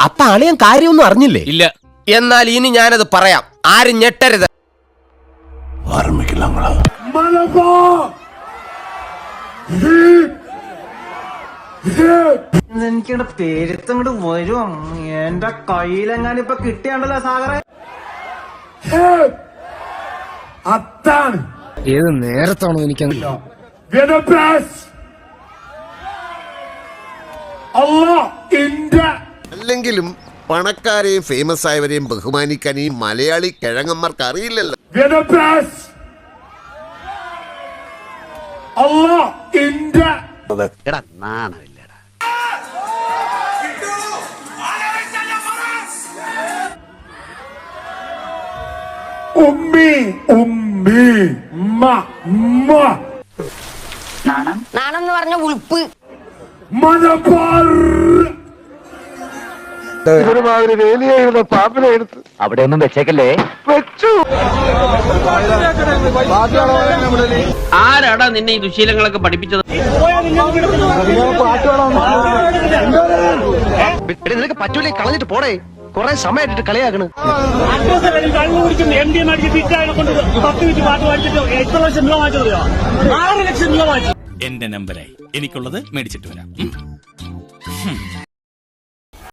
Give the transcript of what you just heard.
അപ്പൊ അളിയൻ കാര്യമൊന്നും അറിഞ്ഞില്ലേ? ഇല്ല. എന്നാൽ ഇനി ഞാനത് പറയാം. ആരും ഞെട്ടരുത്. എനിക്കിവിടെ പേരുത്തങ്ങോട്ട് വരും എന്റെ കയ്യിലെങ്ങാനും ഇപ്പൊ കിട്ടിയാണ്ടല്ലോ സാഗറെ? അത്താണ് ഏത് നേരത്താണോ എനിക്ക് വിദ്യാഭ്യാസ് അല്ല ഇന്ത്യ അല്ലെങ്കിലും പണക്കാരെയും ഫേമസ് ആയവരെയും ബഹുമാനിക്കാൻ ഈ മലയാളി കിഴങ്ങന്മാർക്ക് അറിയില്ലല്ലോ. ഉമ്മി ഉമ്മി ഉമ്മ ഉമ്മ നാണം? എന്ന് പറഞ്ഞ ഉൾപ്പ് മലബാർ അവിടെ ഒന്നും വെച്ചേക്കല്ലേ? വെച്ചു. ആരാടാ നിന്നെ ഈ ദുശീലങ്ങളൊക്കെ പഠിപ്പിച്ചത്? നിനക്ക് പറ്റൂലേ കളഞ്ഞിട്ട് പോടേ. കൊറേ സമയമായിട്ട് കളിയാക്കണ്. എന്റെ നമ്പരായി. എനിക്കുള്ളത് മേടിച്ചിട്ട് വരാം.